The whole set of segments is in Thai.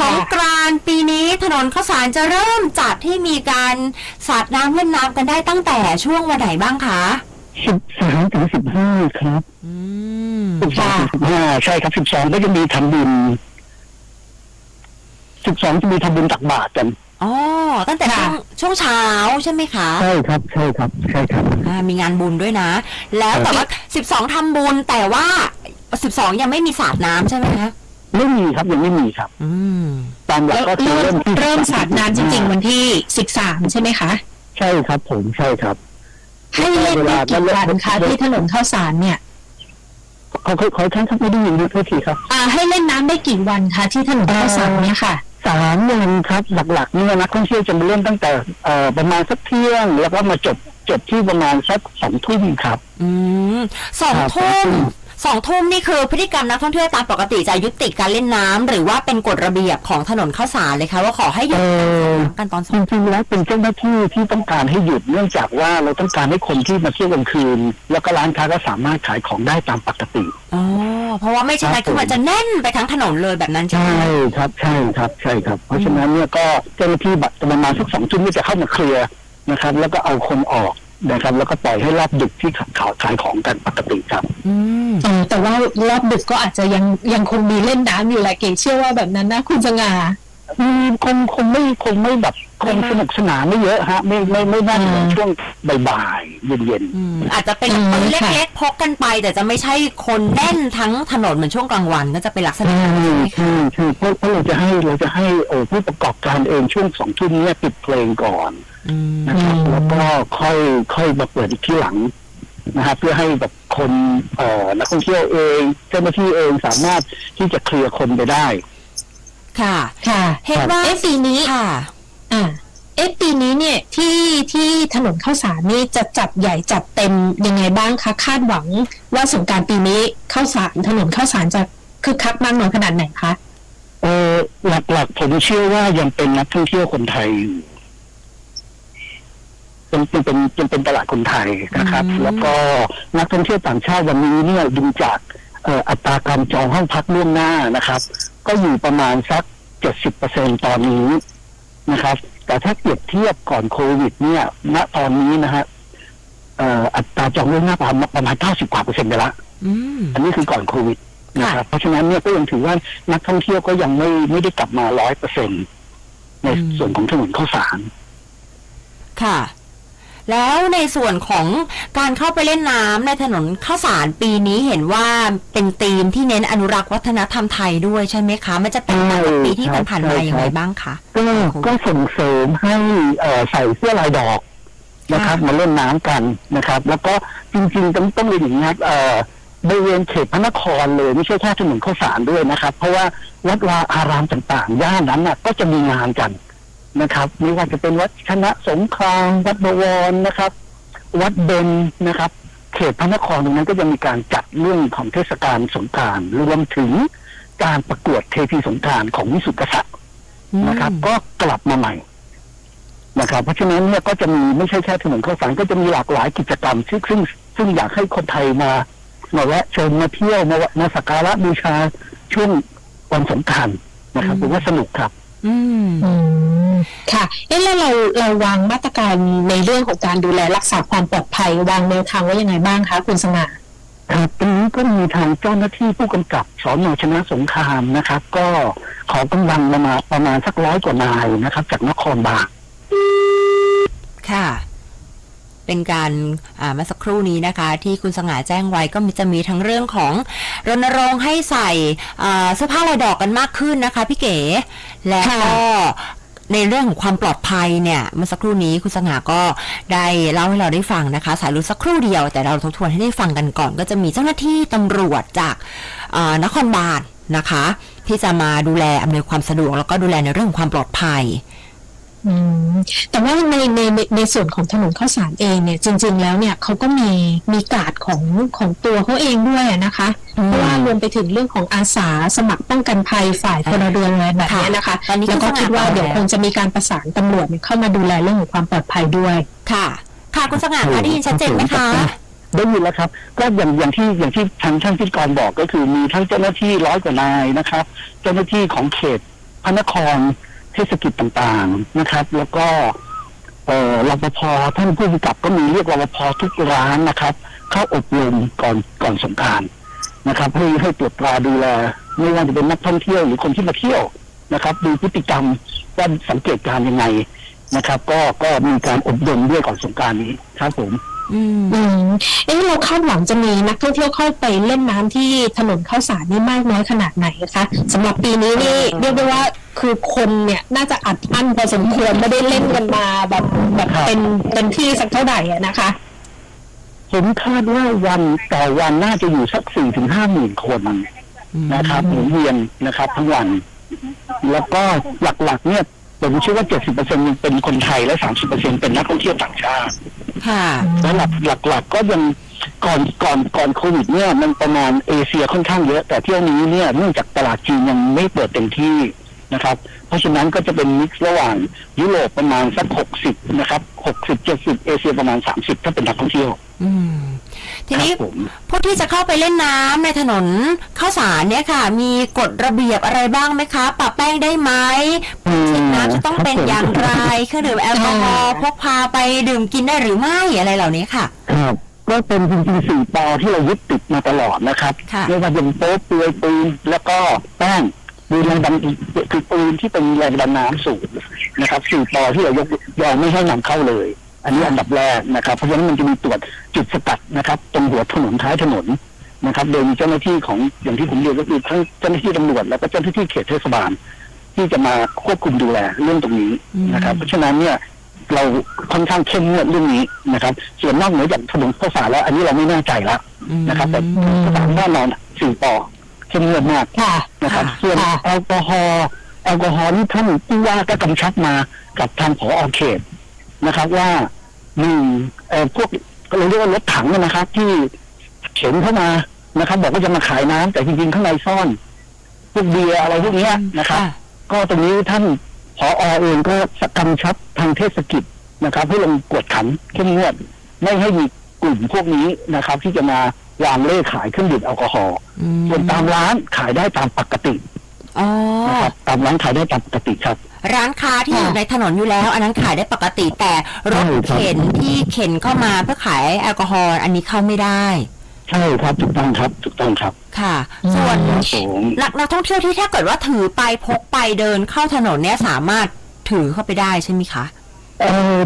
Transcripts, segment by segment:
สงกรานต์ปีนี้ถนนข้าวสารจะเริ่มจัดให้มีการสาดน้ำเล่นน้ำกันได้ตั้งแต่ช่วงวันไหนบ้างคะ สิบสามถึงสิบห้าครับอืมสิบสองค่ะถึงสิบห้าใช่ครับสิบสองก็จะมีทำบุญสิบสองจะมีทำบุญตักบาตรกัน อ๋อ ตั้งแต่ช่วงช่วงเช้าใช่ไหมคะ ใช่ครับ ใช่ครับ ใช่ครับ อ่ามีงานบุญด้วยนะ แล้วแต่ว่า12ทำบุญแต่ว่า12ยังไม่มีสาดน้ำใช่ไหมคะ ไม่มีครับยังไม่มีครับอืมตามหลักแล้วก็คือเริ่เริ่มมที่เริ่มสาดน้ำจริง ๆ วันที่สิบสามใช่ไหมคะ ใช่ครับ ผมใช่ครับ ให้เล่นได้กี่วันคะที่ถนนข้าวสารเนี่ยขอขอขอท่านครับไม่ได้ยินนะโทษทีครับ อ่า ให้เล่นน้ำได้กี่วันคะที่ถนนข้าวสารเนี่ยค่ะสามวันครับ หลักๆเนี่ยนักท่องเที่ยวจะมาเริ่มตั้งแต่เอ่อประมาณสักเที่ยง แล้วก็มาจบจบที่ประมาณสักสองทุ่มครับ อืมสองครับทุ่มอืม สองทุ่มนี่คือพฤติกรรมนักท่องเที่ยวตามปกติจะยุติการเล่นน้ำหรือว่าเป็นกฎระเบียบของถนนข้าวสารเลยคะว่าขอให้หยุดเอ่อกันตอนสอจงริงๆแล้วเป็นเจ้าหน้าที่ที่ต้องการให้หยุดเนื่องจากว่าเราต้องการให้คนที่มาเที่ยวกลางคืน แล้วก็ร้านค้าก็สามารถขายของได้ตามปกติอ๋อเพราะว่าไม่ใช่ครันั้บนคือมันจะแน่นไปทั้งถนนเลยแบบนั้นใช่ไหมใช่ครับใช่ครับใช่ครับ เพราะฉะนั้นเนี่ยก็เจ้าหน้าที่บัตรประมาณสักสองทุ่มนี่จะเข้ามาเคลียร์นะครับ แล้วก็เอาคนออก นะครับ แล้วก็ปล่อยให้รอบดึกที่ขายขายของกันปกติครับ อืมอ๋อแต่ว่ารอบดึกก็อาจจะยังยังคงมีเล่นน้ำอยู่แหละเก๋เชื่อว่าแบบนั้นนะคุณสง่าอืม คงคงไม่คงไม่แบบคงสนุกสนานไม่เยอะฮะ ไม่ไม่ไม่น่าจะเหมือนอ่าช่วงบ่ายๆเย็นอืมอาจจะเป็นอืมปืนค่ะเล็กๆพกกันไป แต่จะไม่ใช่คนแน่นทั้งถนนเหมือนช่วงกลางวันก็จะเป็นลักษๆณะใช่นั้นใช่ไหมคะใช่ใช่เพราะเพราะเราจะให้เราจะให้โอ้ผู้ประกอบการเองช่วงสองทุ่มเนี่ยปิดเพลงก่อนอืมนะครับอืมแล้วก็ค่อยค่อยมาเปิดอีกที่หลังนะครับเพื่อให้แบบคนเอ่อนักท่องเที่ยวเอง เจ้าหน้าที่เองสามารถที่จะเคลียร์คนไปได้ ค่ะ ค่ะเห็นว่าเอ๊ะปีนี้ค่ะอ่าเอ๊ะปีนี้เนี่ยที่ที่ถนนข้าวสารนี่จะจัดใหญ่จัดเต็มยังไงบ้างคะคาดหวังว่าสงกรารปีนี้ข้าวสารถนนข้าวสารจะคึกคักมากน้อยขนาดไหนคะเออหลักๆผมเชื่อว่ายังเป็นนักท่องเที่ยวคนไทยอยู่ยังยังเป็นยังเป็นตลาดคนไทยนะครับอืมแล้วก็นักท่องเที่ยวต่างชาติวันนี้เนี่ยดูจากเอ่ออัตราการจองห้องพักล่วงหน้านะครับ ก็อยู่ประมาณสักเจ็ดสิบเปอร์เซ็นตอนนี้นะครับ แต่ถ้าเปรียบเทียบก่อนโควิด เนี่ย ณตอนนี้นะฮะเอ่ออัตราจองล่วงหน้าประมาณประมาณเก้าสิบกว่าเปอร์เซ็นต์ไปละอืมอันนี้คือก่อนโควิดนะครับเพราะฉะนั้นเนี่ยก็ยังถือว่านักท่องเที่ยวก็ยังไม่ไม่ได้กลับมาร้อยเปอร์เซ็นในอืมส่วนของถนนข้าวสารค่ะ แล้วในส่วนของการเข้าไปเล่นน้ำในถนนข้าวสารปีนี้เห็นว่าเป็นธีมที่เน้นอนุรักษ์วัฒนธรรมไทยด้วยใช่ไหมคะ มันจะแตกต่างกับปีที่ใช่ผ่านๆมาใช่อย่างไรครับบ้างคะก็ก็ส่งเสริมให้เอ่อใส่เสื้อลายดอกนะครับค่ะมาเล่นน้ำกันนะครับ แล้วก็จริงๆต้องต้องเรียนอย่างนี้ครับเอ่อบริเวณเขตพระนครเลยไม่ใช่แค่ถนนข้าวสารด้วยนะครับ เพราะว่าวัดวาอารามต่างๆ ย่านนั้นน่ะก็จะมีงานกัน นะครับไม่ว่าจะเป็นวัดชนะสงครามวัดบวรนะครับ วัดเบญนะครับ เขตพระนครตรงนั้นก็จะมีการจัดเรื่องของเทศกาลสงกรานต์รวมถึงการประกวดเทพีสงกรานต์ของวิสุทธิกษัตริย์นะครับ ก็กลับมาใหม่นะครับ เพราะฉะนั้นเนี่ยก็จะมีไม่ใช่แค่ถนนข้าวสารก็จะมีหลากหลายกิจกรรมซึ่งซึ่งซึ่งอยากให้คนไทยมามาแวะเชิญมาเที่ยวมามาสักการะบูชาช่วงวันสงกรานต์นะครับอืมผมว่าสนุกครับ อืมอืม ค่ะ เอ๊ะแล้วเราเราวางมาตรการในเรื่องของการดูแลรักษาความปลอดภัยวางแนวทางไว้ยังไงบ้างคะคุณสง่าครับตรงนี้ก็มีทางเจ้าหน้าที่ผู้กำกับสอนอชนะสงครามนะครับ ก็ขอกำลังมามาประมาณสักร้อยกว่านายนะครับ จากนครบาลค่ะเป็นการอ่าเมื่อสักครู่นี้นะคะ ที่คุณสง่าแจ้งไว้ก็มีจะมีทั้งเรื่องของรณรงค์ให้ใส่อ่าเสื้อผ้าลายดอกกันมากขึ้นนะคะ พี่เก๋ และก็ ในเรื่องของความปลอดภัยเนี่ยเมื่อสักครู่นี้คุณสง่าก็ได้เล่าให้เราได้ฟังนะคะ สายรู้สักครู่เดียว แต่เราทบทวนให้ได้ฟังกันก่อน ก็จะมีเจ้าหน้าที่ตำรวจจากนครบาลนะคะ ที่จะมาดูแลอำนวยความสะดวกแล้วก็ดูแลในเรื่องของความปลอดภัย แต่ว่าในในในในส่วนของถนนข้าวสารเองเนี่ย จริง ๆ แล้วเนี่ยเขาก็มีมีการ์ดของของตัวเขาเองด้วยนะคะอืมเพราะว่ารวมไปถึงเรื่องของอาสาสมัครป้องกันภัยฝ่ายพลเรือนอะไรแบบเนี้ยนะคะตอนนี้แล้วก็ก็คิดว่าสมัครเดี๋ยวแล้วคงจะมีการประสานตำรวจเนี่ยเข้ามาดูแลเรื่องของความปลอดภัยด้วยค่ะ ค่ะคุณสง่าคะได้ยินชัดเจนไหมคะได้ยินแล้วครับก็อย่างอย่างที่อย่างที่ทางท่านพิธีกรบอกก็คือมีทั้งเจ้าหน้าที่ร้อยกว่านายนะครับ เจ้าหน้าที่ของเขตพระนครเทศกิจต่างๆนะครับ แล้วก็เอ่อรปภท่านผู้กำกับก็มีเรียกรปภทุกร้านนะครับ เข้าอบรมก่อนก่อนสงการนะครับให้ให้ตรวจตราดูแลไม่ว่าจะเป็นนักท่องเที่ยวหรือคนที่มาเที่ยวนะครับ ดูพฤติกรรมว่าสังเกตการยังไงนะครับ ก็ก็มีการอบรมด้วยก่อนสงการนี้ครับผม อืมอืมเอ๊ะเราคาดหวังจะมีนักท่องเที่ยวเข้าไปเล่นน้ำที่ถนนข้าวสารนี่มากน้อยขนาดไหนคะสำหรับปีนี้นี่เรียกได้ว่าคือคนเนี่ยน่าจะอัดอั้นพอสมควรไม่ได้เล่นกันมาแบบแบบครับเป็นเป็นที่สักเท่าไหร่อะนะคะผมคาดว่าวันต่อวันน่าจะอยู่สักสี่ถึงห้าหมื่นคนนะครับหมุนเวียนนะครับ ทั้งวัน แล้วก็หลักๆเนี่ยผมเชื่อว่าเจ็ดสิบเปอร์เซ็นเป็นคนไทยและสามสิบเปอร์เซ็นเป็นนักท่องเที่ยวต่างชาติ ค่ะ แล้วหลักหลักๆก็ยังก่อนก่อนก่อนโควิดเนี่ยมันประมาณเอเชียค่อนข้างเยอะ แต่เที่ยวนี้เนี่ยเนื่องจากตลาดจีนยังไม่เปิดเต็มที่นะครับ เพราะฉะนั้นก็จะเป็นมิกซ์ระหว่างยุโรปประมาณสักหกสิบนะครับหกสิบเจ็ดสิบเอเชียประมาณสามสิบถ้าเป็นนักท่องเที่ยว อืม ทีครันี้บผมผู้ที่จะเข้าไปเล่นน้ำในถนนข้าวสารเนี่ยค่ะ มีกฎระเบียบอะไรบ้างไหมคะปะแป้งได้ไหมฉีดน้ำจะต้องเป็นอย่างไรเครื่องดื่มแอลกอฮอล์พกพาไปดื่มกินได้หรือไม่อะไรเหล่านี้ค่ะ ครับ ก็เป็นจริงๆสี่ปอที่เรายึดติดมาตลอดนะครับค่ะ ไม่ว่าจะเป็นโป๊ะเปลือยปืนแล้วก็แป้งปืนแรงดันคือปืนที่เป็นแรงดันน้ำสูงนะครับสี่ปอที่เรายกยอมไม่ให้นำเข้าเลย อันนี้อันดับแรกนะครับ เพราะฉะนั้นมันจะมีตรวจจุดสกัดนะครับ ตรงหัวถนนท้ายถนนนะครับ โดยมีเจ้าหน้าที่ของอย่างที่ผมเรียนก็คือทั้งเจ้าหน้าที่ตำรวจแล้วก็เจ้าหน้าที่เขตเทศบาล ที่จะมาควบคุมดูแลเรื่องตรงนี้นะครับ เพราะฉะนั้นเนี่ยเราค่อนข้างเข้มงวดเรื่องนี้นะครับ ส่วนนอกเหนือจากถนนข้าวสารแล้ว อันนี้เราไม่แน่ใจแล้วอืมนะครับ แต่ข้าวสารแน่นอนสี่ปอเข้มงวดมากค่ะนะครับค่ะส่วนค่ะแอลกอฮอล์แอลกอฮอล์นี่ท่านผู้ว่าก็กำชับมากับทางผอเขตนะครับว่า หนึ่งเอ่อพวกเราเรียกว่ารถถังนะครับ ที่เข็นเข้ามานะครับ บอกว่าจะมาขายน้ำแต่จริงๆข้างในซ่อน พวกเบียร์อะไรพวกเนี้ยนะครับ ก็ตรงนี้ท่านผอเองก็สกำชับทางเทศกิจนะครับให้ลงกวดขันเข้มงวด ไม่ให้มีกลุ่มพวกนี้นะครับ ที่จะมาวางเล่ขายเครื่องดื่มแอลกอฮอล์อืมส่วนตามร้านขายได้ตามปกติ อ๋อ นะครับตามร้านขายได้ตามปกติครับ ร้านค้าที่ค่ะอยู่ในถนนอยู่แล้ว อันนั้นขายได้ปกติแต่รถใช่ครับเข็นที่เข็นเข้ามาเพื่อขายแอลกอฮอล์อันนี้เข้าไม่ได้ ใช่ครับถูกต้องครับถูกต้องครับ ค่ะ ส่วนครับผมนักนักท่องเที่ยวที่ถ้าเกิดว่าถือไปพกไปเดินเข้าถนนเนี่ยสามารถถือเข้าไปได้ใช่ไหมคะ เออ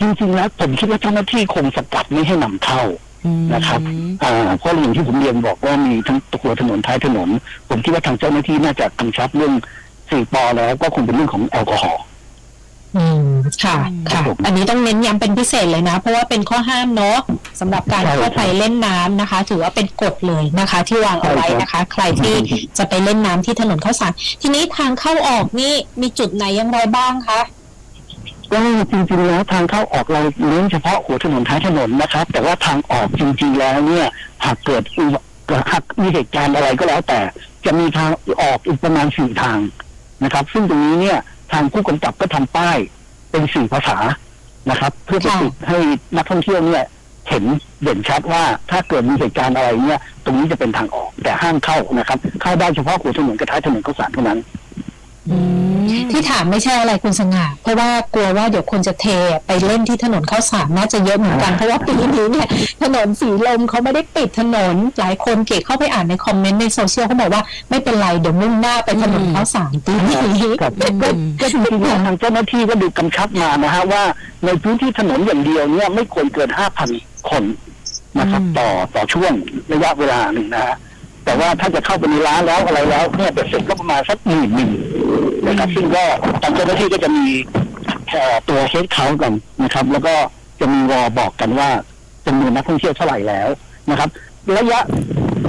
จริงๆแล้วผมคิดว่าเจ้าหน้าที่คงสกัดไม่ให้นำเข้าอืม นะครับอ่าเพราะอย่างที่ผมเรียนบอกว่ามีทั้งตัวถนนท้ายถนน ผมคิดว่าทางเจ้าหน้าที่น่าจะกำชับเรื่องสี่ปอแล้วก็คงเป็นเรื่องของแอลกอฮอล์อืมค่ะครัค่ะบผมอันนี้ต้องเน้นย้ำเป็นพิเศษเลยนะ เพราะว่าเป็นข้อห้ามเนาะสำหรับการใช่เข้าไปครับเล่นน้ำนะคะ ถือว่าเป็นกฎเลยนะคะ ที่วางเอาไว้นะคะ ใครที่จะไปเล่นน้ำที่ถนนข้าวสารทีนี้ทางเข้าออกนี่มีจุดไหนอย่างไรบ้างคะ ก็จริงๆแล้วทางเข้าออกเราเน้นเฉพาะหัวถนนท้ายถนนนะครับ แต่ว่าทางออกจริง ๆ แล้วเนี่ย หากเกิดหากมีเหตุการณ์อะไรก็แล้ว แต่จะมีทางออกอีกประมาณสี่ทางนะครับ ซึ่งตรงนี้เนี่ยทางผู้กำกับก็ทำป้ายเป็นสี่ภาษานะครับ เพื่อไปค่ะติดให้นักท่องเที่ยวเนี่ยเห็นเด่นชัดว่าถ้าเกิดมีเหตุการณ์อะไรเนี่ย ตรงนี้จะเป็นทางออกแต่ห้ามเข้านะครับ เข้าได้เฉพาะหัวถนนกับท้ายถนนข้าวสารเท่านั้น อืม ที่ถามไม่ใช่อะไรคุณสง่าเพราะว่ากลัวว่าเดี๋ยวคนจะเทไปเล่นที่ถนนข้าวสารน่าจะเยอะเหมือนกันเพราะว่าปีนี้เนี่ยถนนสีลมเขาไม่ได้ปิดถนนหลายคนเกตเข้าไปอ่านในคอมเมนต์ในโซเชียลเขาบอกว่าไม่เป็นไรเดี๋ยวมุ่งหน้าไปถนนข้าวสารปีนี้ครับก็ก็จริงๆแล้วทางเจ้าหน้าที่ก็ดูกำชับมานะฮะว่าในพื้นที่ถนนอย่างเดียวเนี่ยไม่ควรเกินห้าพันคนนะครับอืมต่อต่อช่วงระยะเวลาหนึ่งนะฮะ แต่ว่าถ้าจะเข้าไปในร้านแล้วอะไรแล้วเนี่ยเบ็ดเสร็จก็ประมาณสักหมื่นหนึ่งนะครับซึ่งก็ทางเจ้าหน้าที่ก็จะมีตัวเฮดเขากันนะครับ แล้วก็จะมีวอบอกกันว่าจำนวนนักท่องเที่ยวเท่าไหร่แล้วนะครับ ระยะ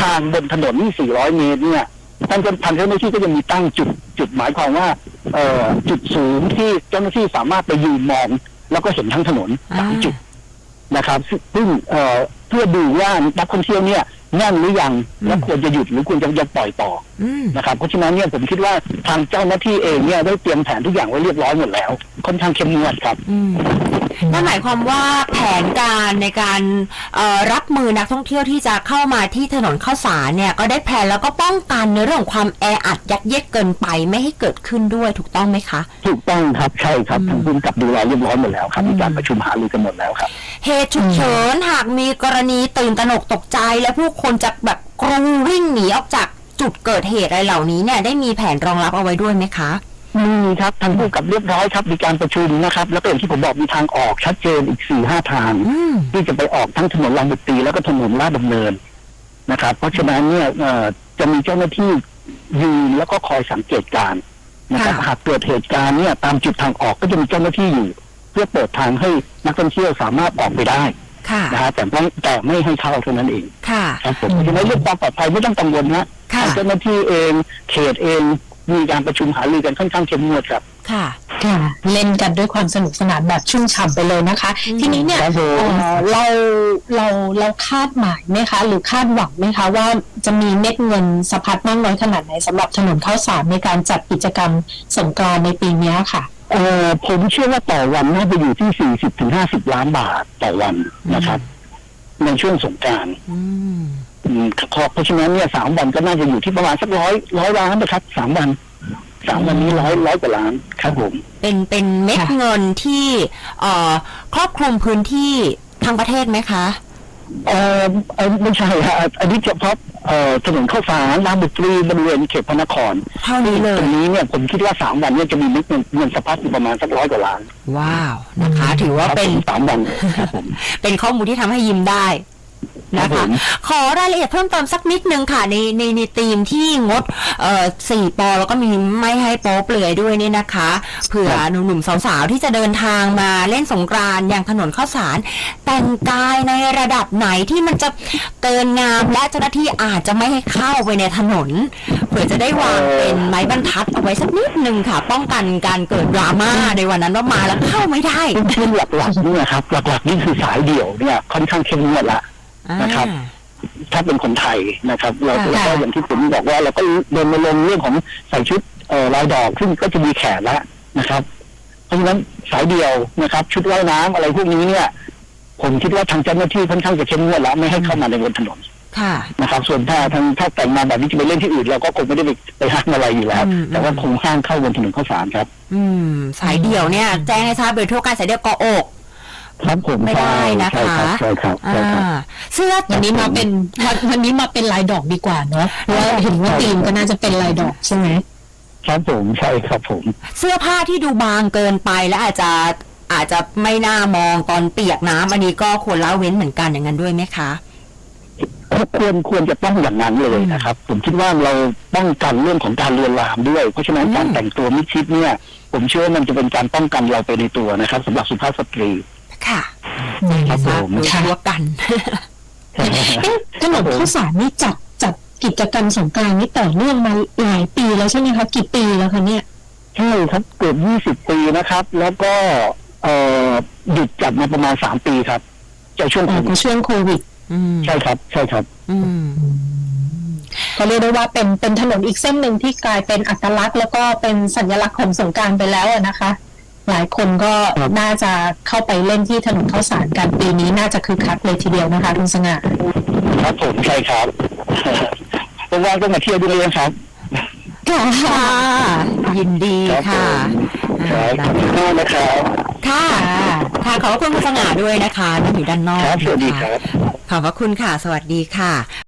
ทางบนถนนนี่ 400 เมตรเนี่ยทางทางเจ้าหน้าที่ก็จะมีตั้งจุดจุดหมายความว่าเออจุดสูงที่เจ้าหน้าที่สามารถไปยืนมอง แล้วก็เห็นทั้งถนนสามจุดนะครับ ซึ่งเเพื่อดูว่านักท่องเที่ยวเนี่ยแน่นหรือยังและควรจะหยุดหรือควรจะยังปล่อยต่ออืมนะครับเพราะฉะนั้นเนี่ยผมคิดว่าทางเจ้าหน้าที่เองเนี่ยได้เตรียมแผนทุกอย่างไว้เรียบร้อยหมดแล้ว ค่อนข้างเข้มงวดครับอืมนั่นหมายความว่าแผนการในการเอ่อรับมือนักท่องเที่ยวที่จะเข้ามาที่ถนนข้าวสารเนี่ยก็ได้แผนแล้วก็ป้องกันในเรื่องของความแออัดยัดเยียดเกินไปไม่ให้เกิดขึ้นด้วยถูกต้องไหมคะ ถูกต้องครับใช่ครับอืมทางภูมิกับดูแลเรียบร้อยหมดแล้วครับอืมมีการประชุมหารือกันหมดแล้วครับเหตุฉุกเฉินหากมีกรณีตื่นตระหนกตกใจและผู้คนจะแบบกรูวิ่งหนีออกจากจุดเกิดเหตุอะไรเหล่านี้เนี่ยได้มีแผนรองรับเอาไว้ด้วยไหมคะมีครับทางผู้กำกับเรียบร้อยครับมีการประชุมนะครับ แล้วก็อย่างที่ผมบอกมีทางออกชัดเจนอีกสี่ห้าทางอืมที่จะไปออกทั้งถนนรางบุตรีแล้วก็ถนนลาดดำเนินนะครับ เพราะฉะนั้นเนี่ยเอ่อจะมีเจ้าหน้าที่ยืนแล้วก็คอยสังเกตการณ์นะครับค่ะหากเกิดเหตุการณ์เนี่ยตามจุดทางออกก็จะมีเจ้าหน้าที่อยู่ เพื่อเปิดทางให้นักท่องเที่ยวสามารถออกไปได้ ค่ะนะฮะแต่ต้องแต่ไม่ให้เข้าเท่านั้นเองค่ะ ครับผมเพราะฉะนั้นเรื่องความปลอดภัยไม่ต้องกังวลนะค่ะทางเจ้าหน้าที่เองเขตเองมีการประชุมหารือกันค่อนข้างเข้มงวดครับ ค่ะ ค่ะ เล่นกันด้วยความสนุกสนานแบบชุ่มฉ่ำไปเลยนะคะ อืม ทีนี้เนี่ยครับผม เอ่อเราเราเราคาดหมายไหมคะ หรือคาดหวังไหมคะ ว่าจะมีเม็ดเงินสะพัดมากน้อยขนาดไหนสำหรับถนนข้าวสารในการจัดกิจกรรมสงกรานต์ในปีเนี้ยค่ะ เอ่อผมเชื่อว่าต่อวันน่าจะอยู่ที่40ถึง50ล้านบาทต่อวันนะครับ ในช่วงสงกรารอืมเพราะฉะนั้นเนี่ยสามวันก็น่าจะอยู่ที่ประมาณสักร้อยร้อยล้านนะครับสามวันสามวันนี้ร้อยร้อยกว่าล้านครับผม เป็นเป็นเม็ดค่ะเงินที่เอ่อครอบคลุมพื้นที่ทั้งประเทศไหมคะ เออเอ่อไม่ใช่ฮะอันนี้เฉพาะเอ่อถนนข้าวสารรามบุตรีบริเวณเขตพระนครเท่านี้เลตรยงนี้เนี่ยผมคิดว่าสามวันเนี่ยจะมีเม็ดเงินเงินสะพัดอยู่ประมาณสักร้อยกว่าล้านว้าวนะคะ ถือว่าครับเป็นผมสามวันครับผม เป็นข้อมูลที่ทำให้ยิ้มได้ นะครัคะบผมขอรายละเอียดเพิ่มเติมสักนิดนึงค่ะในในในทีมที่งดเอ่อสี่ปอแล้วก็มีไม่ให้โป๊เปลือยด้วยเนี่ยนะคะเผื่อหนุ่มๆสาวๆที่จะเดินทางมาเล่นสงกรานต์อย่างถนนข้าวสาร แต่งกายในระดับไหนที่มันจะเกินงามและเจ้าหน้าที่อาจจะไม่ให้เข้าไปในถนน เผื่อจะได้วางเป็นไม้บรรทัดเอาไว้สักนิดนึงค่ะ ป้องกันการเกิดดราม่าในวันนั้นว่ามาแล้วเข้าไม่ได้ซึ่งซึ่งหลักๆเนี่ยครับหลักๆนี่คือสายเดี่ยวเนี่ยค่อนข้างเข้มงวดละ นะครับอ่าถ้าเป็นคนไทยนะครับ เราค่ะแล้วก็อย่างที่ผมบอกว่า เราก็เดินมาลงค์เรื่องของใส่ชุดเอ่อลายดอกซึ่งก็จะมีแขนแล้วนะครับ เพราะฉะนั้นสายเดียวนะครับ ชุดว่ายน้ำอะไรพวกนี้เนี่ย ผมคิดว่าทางเจ้าหน้าที่ค่อนข้างจะเข้มงวดแล้วไม่ให้เข้ามาในบนถนนค่ะนะครับ ส่วนถ้าทางถ้าแต่งมาแบบนี้จะไปเล่นที่อื่น เราก็คงไม่ได้ไปไปห้ามอะไรอยู่แล้วอืมแต่ว่าคงห้ามเข้าบนถนนข้าวสารครับ อืม สายเดี่ยวเนี่ย แจ้งให้ทราบโดยทั่วการสายเดี่ยวกออก ครับผมไม่ได้นะคะใช่ครับใช่ครับ อ่าใช่ครับเสื้อวันนี้มาเป็นวันวันนี้มาเป็นลายดอกดีกว่าเนาะเพราะว่าเห็นว่าธีมก็น่าจะเป็นลายดอกใช่ไหมครับผมใช่ครับผม เสื้อผ้าที่ดูบางเกินไปและอาจจะอาจจะไม่น่ามองตอนเปียกน้ำอันนี้ก็ควรละเว้นเหมือนกันอย่างนั้นด้วยไหมคะ ควรควรจะต้องอย่างนั้นเลยนะครับ ผมคิดว่าเราป้องกันเรื่องของการเลือนลามด้วย เพราะฉะนั้นอืม การแต่งตัวมิดชิดเนี่ย ผมเชื่อว่ามันจะเป็นการป้องกันเราไปในตัวนะครับสำหรับสุภาพสตรี ค่ะครับทราบผม โดยทั่วกัน เอ๊ะถนนข้าวสารนี่จัดจัดกิจกรรมสงกรานต์นี่ต่อเนื่องมาหลายปีแล้วใช่ไหมคะกี่ปีแล้วคะเนี่ยใช่ครับเกือบยี่สิบปีนะครับ แล้วก็เอ่อหยุดจัดมาประมาณสามปีครับจะช่วงอ๋โคอวิก็ดช่วงโควิดอืมใช่ครับ ใช่ครับ อืมก็เรียกได้ว่าเป็นเป็นถนนอีกเส้นหนึ่งที่กลายเป็นอัตลักษณ์ แล้วก็เป็นสัญลักษณ์ของสงกรารไปแล้วอะนะคะ หลายคนก็ครับน่าจะเข้าไปเล่นที่ถนนข้าวสารกันปีนี้น่าจะคึกคักเลยทีเดียวนะคะคุณสง่าครับผมใช่ครับว่างๆก็มาเที่ยวด้วยนะครับค่ะยินดีครับผค่ะมครับขอบคุณมากนะครับค่ะค่ะขอบพระคุณคุณสง่าด้วยนะคะนั่งอยู่ด้านนอกครับสวัสดีนะะครับขอบพระคุณค่ะ สวัสดีค่ะ